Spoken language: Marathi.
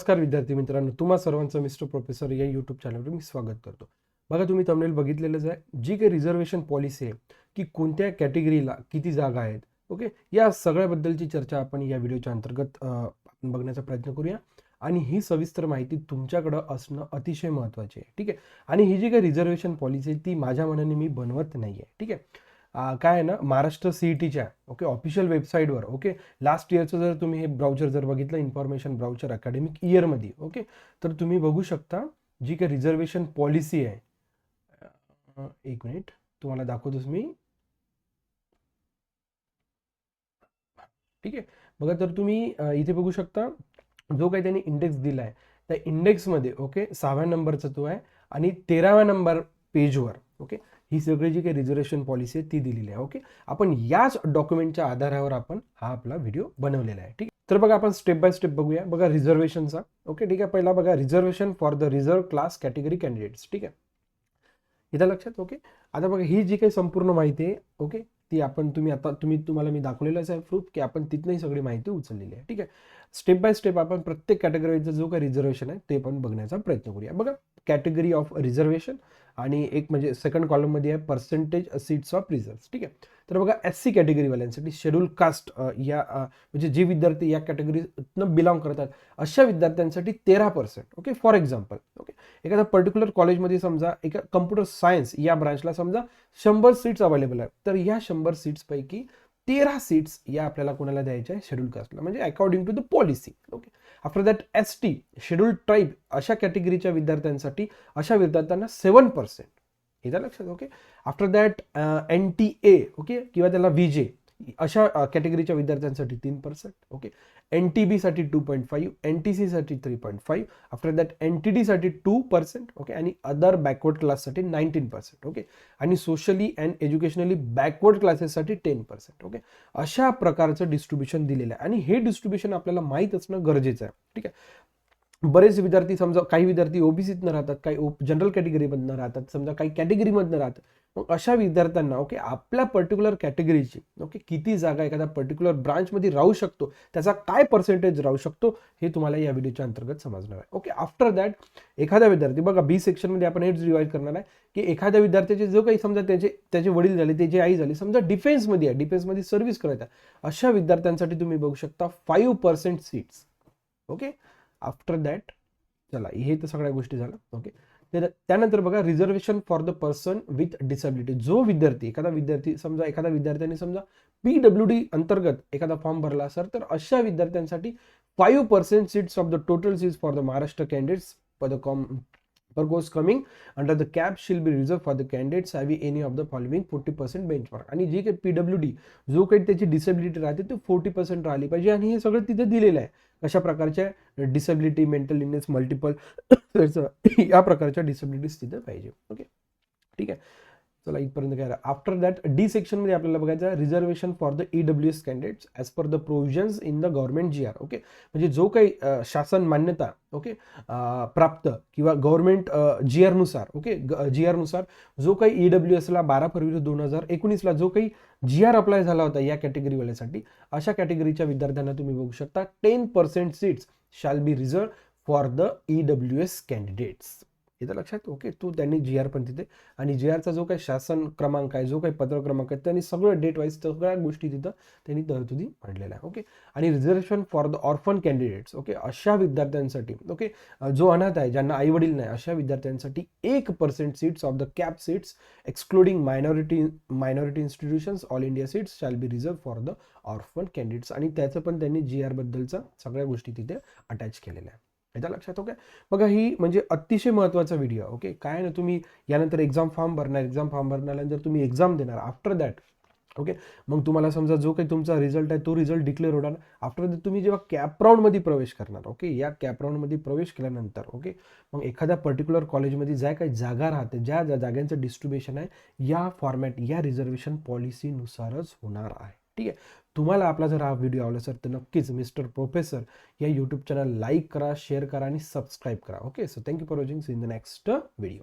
नमस्कार विद्यार्थी मित्रांनो तुम्हा सर्वांचं मिस्टर प्रोफेसर या यूट्यूब चॅनलवर मी स्वागत करतो. बघा तुम्ही तमिळ बघितलेलंच आहे. जी काही रिझर्वेशन पॉलिसी आहे की कोणत्या कॅटेगरीला किती जागा आहेत ओके या सगळ्याबद्दलची चर्चा आपण या व्हिडिओच्या अंतर्गत आपण बघण्याचा प्रयत्न करूया. आणि ही सविस्तर माहिती तुमच्याकडं असणं अतिशय महत्त्वाची आहे ठीक आहे? आणि ही जी काही रिझर्वेशन पॉलिसी आहे ती माझ्या मनाने मी बनवत नाही आहे ठीक आहे? काय आहे ना महाराष्ट्र सी ई टीच्या ओके ऑफिशियल वेबसाईटवर ओके लास्ट इयरचं जर तुम्ही हे ब्राउचर जर बघितलं इन्फॉर्मेशन ब्राउचर अकॅडमिक इयरमध्ये ओके तर तुम्ही बघू शकता जी काही रिझर्वेशन पॉलिसी आहे. एक मिनिट तुम्हाला दाखवतोच मी. ठीक आहे बघा तर तुम्ही इथे बघू शकता जो काही त्यांनी इंडेक्स दिला आहे त्या इंडेक्समध्ये ओके सहाव्या नंबरचा तो आहे आणि तेराव्या नंबर पेजवर ओके ही सगळी जी काही रिझर्वेशन पॉलिसी आहे ती दिलेली आहे ओके आपण याच डॉक्युमेंटच्या आधारावर आपण हा आपला व्हिडिओ बनवलेला आहे ठीक आहे? तर बघा आपण स्टेप बाय स्टेप बघूया. बघा रिझर्वेशनचा ओके ठीक आहे पहिला बघा reservation for the reserve class category candidates ठीक आहे? इथं लक्षात ओके आता बघा ही जी काही संपूर्ण माहिती आहे ओके ती आपण तुम्ही आता तुम्ही तुम्हाला मी दाखवलेलंच आहे प्रूफ की आपण तिथनंही सगळी माहिती उचललेली आहे ठीक आहे? स्टेप बाय स्टेप आपण प्रत्येक कॅटेगरीचं जो काही रिझर्वेशन आहे ते पण बघण्याचा प्रयत्न करूया. बघा कॅटेगरी ऑफ रिझर्वेशन आणि एक म्हणजे सेकंड कॉलममध्ये आहे पर्सेंटेज सीट्स ऑफ रिझर्व्ह ठीक आहे? तर बघा एस सी कॅटेगरीवाल्यांसाठी शेड्यूल कास्ट या म्हणजे जे विद्यार्थी या कॅटेगरीतनं बिलॉंग करतात अशा विद्यार्थ्यांसाठी तेरा percent okay for example okay एखाद्या पर्टिक्युलर कॉलेजमध्ये समजा एका कम्प्युटर सायन्स या ब्रांचला समजा शंभर सीट्स अवेलेबल आहेत. तर या शंभर सीट्सपैकी तेरा सीट्स या आपल्याला कोणाला द्यायच्या आहे? शेड्यूल कास्टला. म्हणजे according to the policy okay after that S T schedule tribe अशा कॅटेगरीच्या विद्यार्थ्यांसाठी अशा विद्यार्थ्यांना सेवन पर्सेंट येतं लक्षात okay after that N T A okay किंवा त्याला व्ही जे अशा कॅटेगरीच्या विद्यार्थ्यांसाठी तीन percent okay N T बीसाठी two point five N T सीसाठी three point five after that N T डीसाठी टू पर्सेंट ओके आणि अदर बॅकवर्ड क्लाससाठी नाईन्टीन पर्सेंट ओके आणि सोशली अँड एज्युकेशनली बॅकवर्ड क्लासेससाठी टेन पर्सेंट ओके अशा प्रकारचं डिस्ट्रीब्युशन दिलेलं आहे. आणि हे डिस्ट्रीब्युशन आपल्याला माहीत असणं गरजेचं आहे ठीक आहे. बरेच विद्यार्थी समजा काही विद्यार्थी ओबीसीतनं राहतात काही जनरल कॅटेगरीमधनं राहतात समजा काही कॅटेगरीमधनं राहतात. मग अशा विद्यार्थ्यांना ओके आपल्या पर्टिक्युलर कॅटेगरीची ओके किती जागा एखाद्या पर्टिक्युलर ब्रांचमध्ये राहू शकतो त्याचा काय पर्सेंटेज राहू शकतो हे तुम्हाला या व्हिडिओच्या अंतर्गत समजणार आहे. ओके आफ्टर दॅट एखादा विद्यार्थी बघा बी सेक्शनमध्ये आपण हेच रिवाईज करणार आहे की एखाद्या विद्यार्थ्याचे जो काही समजा त्याचे त्याचे वडील झाले त्याची आई झाली समजा डिफेन्समध्ये आहे डिफेन्समध्ये सर्व्हिस करायचा अशा विद्यार्थ्यांसाठी तुम्ही बघू शकता five percent seats okay after that चला हे तर सगळ्या गोष्टी झाल्या. ओके तर त्यानंतर बघा reservation for the person with disability जो विद्यार्थी एखादा विद्यार्थी समजा एखादा विद्यार्थ्याने समजा पी डब्ल्यू डी अंतर्गत एखादा फॉर्म भरला असेल तर अशा विद्यार्थ्यांसाठी five percent seats of the total seats for the Maharashtra candidates for the come per goes coming under the CAP shall be reserved for the candidates having any of the following 40% benchmark. आणि जी काही पी डब्ल्यू डी जो काही त्याची डिसेबिलिटी राहते ते फोर्टी पर्सेंट राहिली पाहिजे. आणि हे सगळं तिथे दिलेलं आहे. कशा प्रकारच्या डिसेबिलिटी मेंटल इलनेस मल्टिपल या प्रकारच्या डिसेबिलिटीज तिथे पाहिजे. ओके ठीक आहे. चला इथपर्यंत काय आफ्टर दॅट डी सेक्शनमध्ये आपल्याला बघायचं आहे reservation for the E W S candidates as per the provisions in the government G R okay म्हणजे जो काही शासन मान्यता ओके प्राप्त किंवा गव्हर्नमेंट जी आरनुसार ओके जी आरनुसार जो काही ई डब्ल्यू एसला बारा फरवरी दोन हजार एकोणीसला जो काही जी आर अप्लाय झाला होता या कॅटेगरीवाल्यासाठी अशा कॅटेगरीच्या विद्यार्थ्यांना तुम्ही बघू शकता ten percent seats shall be reserved for the E W S candidates इथं लक्षात ओके तो त्यांनी जी आर पण तिथे आणि जी आरचा जो काही शासन क्रमांक आहे जो काही पत्र क्रमांक आहे त्यांनी सगळं डेट वाईज सगळ्या गोष्टी तिथं त्यांनी तरतुदी मांडलेल्या आहे ओके आणि reservation for the orphan candidates okay अशा विद्यार्थ्यांसाठी ओके जो अनाथ आहे ज्यांना आई वडील नाही अशा विद्यार्थ्यांसाठी एक percent seats of the CAP seats excluding minority minority institutions all India seats shall be reserved for the orphan candidates आणि त्याचं पण त्यांनी जी आरबद्दलचं सगळ्या गोष्टी तिथे अटॅच केलेल्या आहे याचा लक्षात ओके? बघा ही म्हणजे अतिशय महत्त्वाचा व्हिडिओ ओके? काय ना तुम्ही यानंतर एक्झाम फॉर्म भरणार एक्झाम फॉर्म भरल्यानंतर तुम्ही एक्झाम देणार आफ्टर दॅट ओके? मग तुम्हाला समजा जो काही तुमचा रिझल्ट आहे तो रिझल्ट डिक्लेअर होणार. आफ्टर दॅट तुम्ही जेव्हा कॅप राऊंडमध्ये प्रवेश करणार ओके? या कॅप राऊंडमध्ये प्रवेश केल्यानंतर ओके? मग एखाद्या पर्टिक्युलर कॉलेजमध्ये ज्या काही जागा राहते ज्या ज्या जागांचं डिस्ट्रीब्युशन आहे या फॉर्मॅट या रिझर्वेशन पॉलिसीनुसारच होणार आहे. ठीक आहे. तुम्हाला आपला जर हा व्हिडिओ आवडला असेल तर नक्कीच मिस्टर प्रोफेसर या यूट्यूब चॅनल लाईक करा शेअर करा आणि सबस्क्राईब करा. Okay so thank you for watching see in the next video